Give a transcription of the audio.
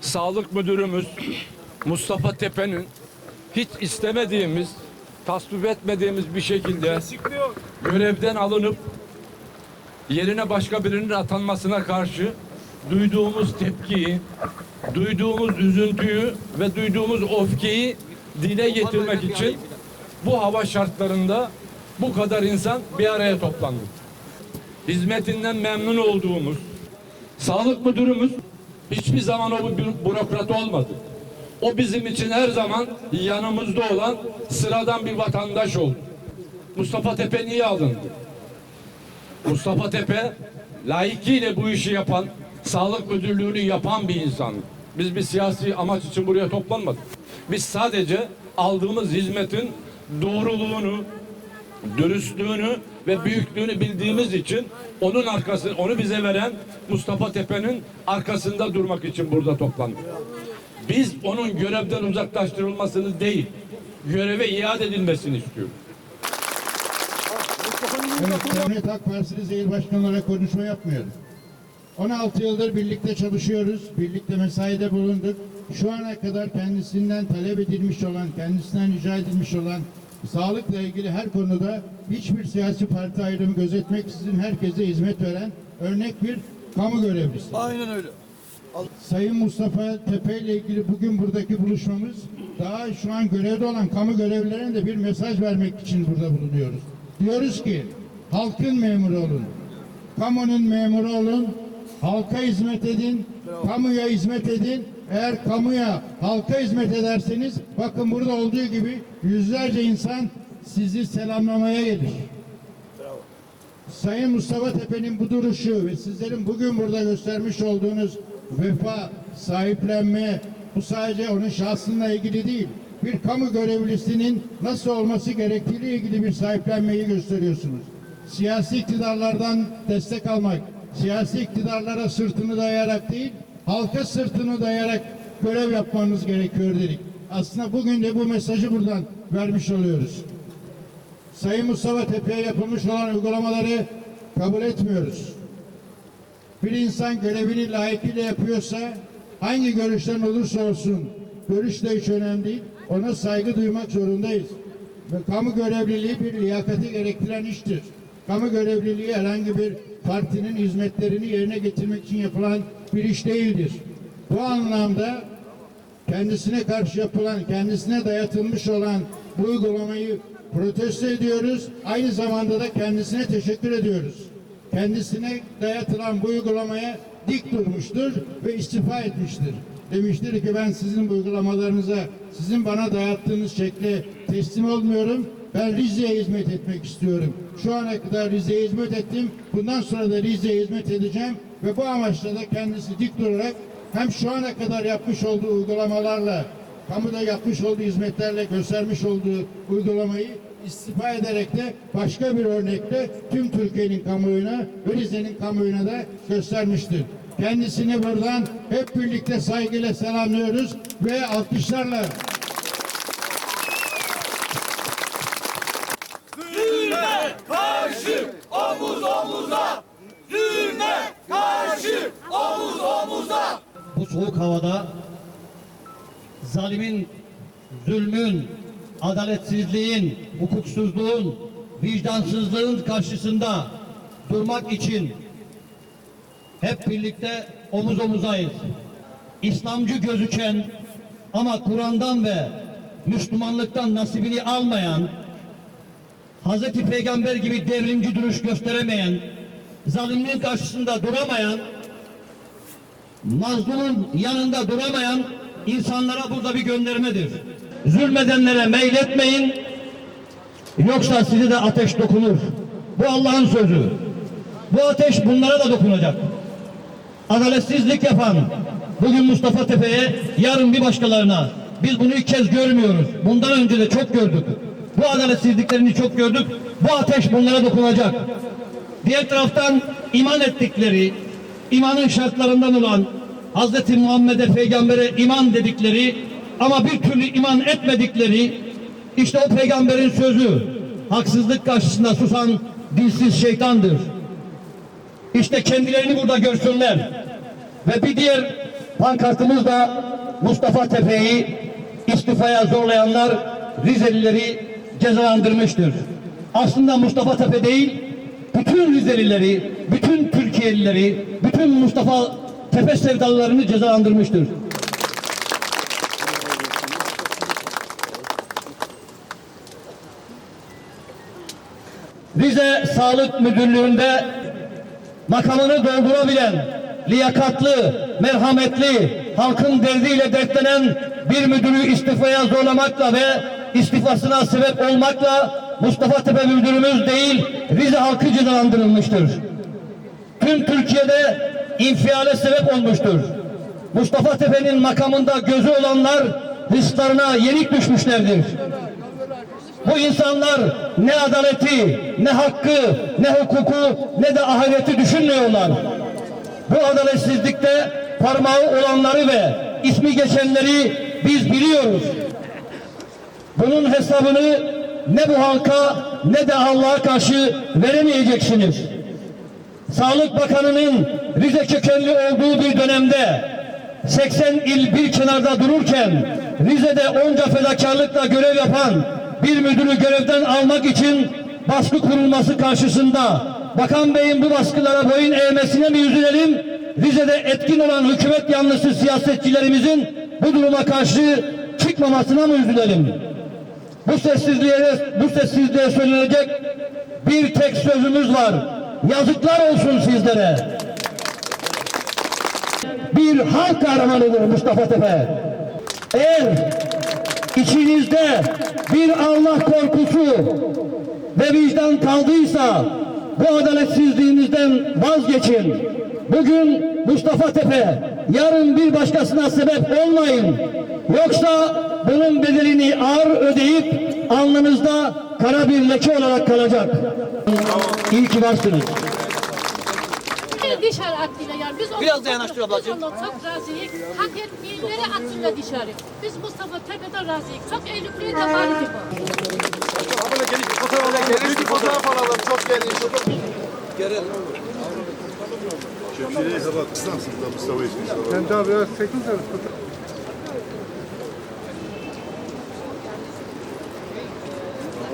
Sağlık Müdürümüz Mustafa Tepe'nin hiç istemediğimiz, tasvip etmediğimiz bir şekilde görevden alınıp yerine başka birinin atanmasına karşı duyduğumuz tepkiyi, duyduğumuz üzüntüyü ve duyduğumuz öfkeyi dile getirmek için bu hava şartlarında bu kadar insan bir araya toplandı. Hizmetinden memnun olduğumuz sağlık müdürümüz hiçbir zaman o bir bürokrat olmadı. O bizim için her zaman yanımızda olan sıradan bir vatandaş oldu. Mustafa Tepe niye alındı? Mustafa Tepe layıkıyla bu işi yapan, sağlık müdürlüğünü yapan bir insan. Biz bir siyasi amaç için buraya toplanmadık. Biz sadece aldığımız hizmetin doğruluğunu, dürüstlüğünü ve büyüklüğünü bildiğimiz için onun arkasını, onu bize veren Mustafa Tepe'nin arkasında durmak için burada toplandık. Biz onun görevden uzaklaştırılmasını değil, göreve iade edilmesini istiyoruz. Evet, Cumhuriyet Halk Partisi il başkanı konuşma yapmıyorum. 16 yıldır birlikte çalışıyoruz, birlikte mesaide bulunduk. Şu ana kadar kendisinden talep edilmiş olan, kendisinden rica edilmiş olan sağlıkla ilgili her konuda hiçbir siyasi parti ayrımı gözetmeksizin herkese hizmet veren örnek bir kamu görevlisi. Aynen öyle. Sayın Mustafa Tepe ile ilgili bugün buradaki buluşmamız daha şu an görevde olan kamu görevlilerine de bir mesaj vermek için burada bulunuyoruz. Diyoruz ki halkın memuru olun. Kamunun memuru olun. Halka hizmet edin. Kamuya hizmet edin. Eğer kamuya, halka hizmet ederseniz bakın burada olduğu gibi yüzlerce insan sizi selamlamaya gelir. Sayın Mustafa Tepe'nin bu duruşu ve sizlerin bugün burada göstermiş olduğunuz vefa, sahiplenme bu sadece onun şahsıyla ilgili değil. Bir kamu görevlisinin nasıl olması gerektiğiyle ilgili bir sahiplenmeyi gösteriyorsunuz. Siyasi iktidarlardan destek almak, siyasi iktidarlara sırtını dayayarak değil, halka sırtını dayayarak görev yapmanız gerekiyor dedik. Aslında bugün de bu mesajı buradan vermiş oluyoruz. Sayın Mustafa Tepe'ye yapılmış olan uygulamaları kabul etmiyoruz. Bir insan görevini layıkıyla yapıyorsa hangi görüşten olursa olsun görüş de hiç önemli değil. Ona saygı duymak zorundayız. Ve kamu görevliliği bir liyakati gerektiren iştir. Kamu görevliliği herhangi bir partinin hizmetlerini yerine getirmek için yapılan bir iş değildir. Bu anlamda kendisine karşı yapılan, kendisine dayatılmış olan bu uygulamayı protesto ediyoruz. Aynı zamanda da kendisine teşekkür ediyoruz. Kendisine dayatılan bu uygulamaya dik durmuştur ve istifa etmiştir. Demiştir ki ben sizin uygulamalarınıza, sizin bana dayattığınız şekle teslim olmuyorum. Ben Rize'ye hizmet etmek istiyorum. Şu ana kadar Rize'ye hizmet ettim. Bundan sonra da Rize'ye hizmet edeceğim. Ve bu amaçla da kendisi dik durarak hem şu ana kadar yapmış olduğu uygulamalarla, kamuda yapmış olduğu hizmetlerle göstermiş olduğu uygulamayı istifa ederek de başka bir örnekle tüm Türkiye'nin kamuoyuna ve Rize'nin kamuoyuna da göstermiştir. Kendisini buradan hep birlikte saygıyla selamlıyoruz ve alkışlarla Zulme karşı omuz omuza. Zulme karşı omuz omuza. bu soğuk havada zalimin, zulmün, adaletsizliğin, hukuksuzluğun, vicdansızlığın karşısında durmak için hep birlikte omuz omuzayız. İslamcı gözüken ama Kur'an'dan ve Müslümanlıktan nasibini almayan, Hazreti Peygamber gibi devrimci duruş gösteremeyen, zalimliğin karşısında duramayan, mazlumun yanında duramayan insanlara burada bir göndermedir. Zulmedenlere meyletmeyin, yoksa size de ateş dokunur. Bu Allah'ın sözü. Bu ateş bunlara da dokunacak. Adaletsizlik yapan bugün Mustafa Tepe'ye, yarın bir başkalarına. Biz bunu ilk kez görmüyoruz. Bundan önce de çok gördük. Bu adaletsizliklerini çok gördük. Bu ateş bunlara dokunacak. Diğer taraftan iman ettikleri, imanın şartlarından olan Hazreti Muhammed'e peygambere iman dedikleri ama bir türlü iman etmedikleri işte o peygamberin sözü haksızlık karşısında susan dilsiz şeytandır. İşte kendilerini burada görsünler. Ve bir diğer pankartımızda Mustafa Tepe'yi istifaya zorlayanlar Rizelileri cezalandırmıştır. Aslında Mustafa Tepe değil, bütün Rizelileri, bütün Türkiye'lileri, bütün Mustafa Tepe sevdalılarını cezalandırmıştır. Rize Sağlık Müdürlüğü'nde makamını doldurabilen, liyakatlı, merhametli, halkın derdiyle dertlenen bir müdürü istifaya zorlamakla ve istifasına sebep olmakla Mustafa Tepe müdürümüz değil, Rize halkı cezalandırılmıştır. Tüm Türkiye'de infiale sebep olmuştur. Mustafa Tepe'nin makamında gözü olanlar hırslarına yenik düşmüşlerdir. Bu insanlar ne adaleti, ne hakkı, ne hukuku, ne de ahireti düşünmüyorlar. Bu adaletsizlikte parmağı olanları ve ismi geçenleri biz biliyoruz. Bunun hesabını ne bu halka ne de Allah'a karşı veremeyeceksiniz. Sağlık Bakanı'nın Rize kökenli olduğu bir dönemde 80 il bir kenarda dururken Rize'de onca fedakarlıkla görev yapan bir müdürü görevden almak için baskı kurulması karşısında Bakan Bey'in bu baskılara boyun eğmesine mi üzülelim? Rize'de etkin olan hükümet yanlısı siyasetçilerimizin bu duruma karşı çıkmamasına mı üzülelim? Bu sessizliğe, bu sessizliğe söylenecek bir tek sözümüz var. Yazıklar olsun sizlere. Bir halk kahramanıdır Mustafa Tepe. Eğer içinizde bir Allah korkusu ve vicdan kaldıysa bu adaletsizliğinizden vazgeçin. Bugün Mustafa Tepe, yarın bir başkasına sebep olmayın. Yoksa bunun bedelini ağır ödeyip alnınızda kara bir leke olarak kalacak. İyi ki varsınız. dışarı attıyla yani biz Biraz da yanaştır ablacığım. Biz ondan çok razıyız. Hak etmeyenleri atsınlar dışarı. Biz Mustafa Tepe'den razıyız. Çok eğilikliği de var ki bu. Fotoğraf alalım. Çok geniş. Şuraya kadar kısarsın da Mustafa için. Ben daha biraz çekin de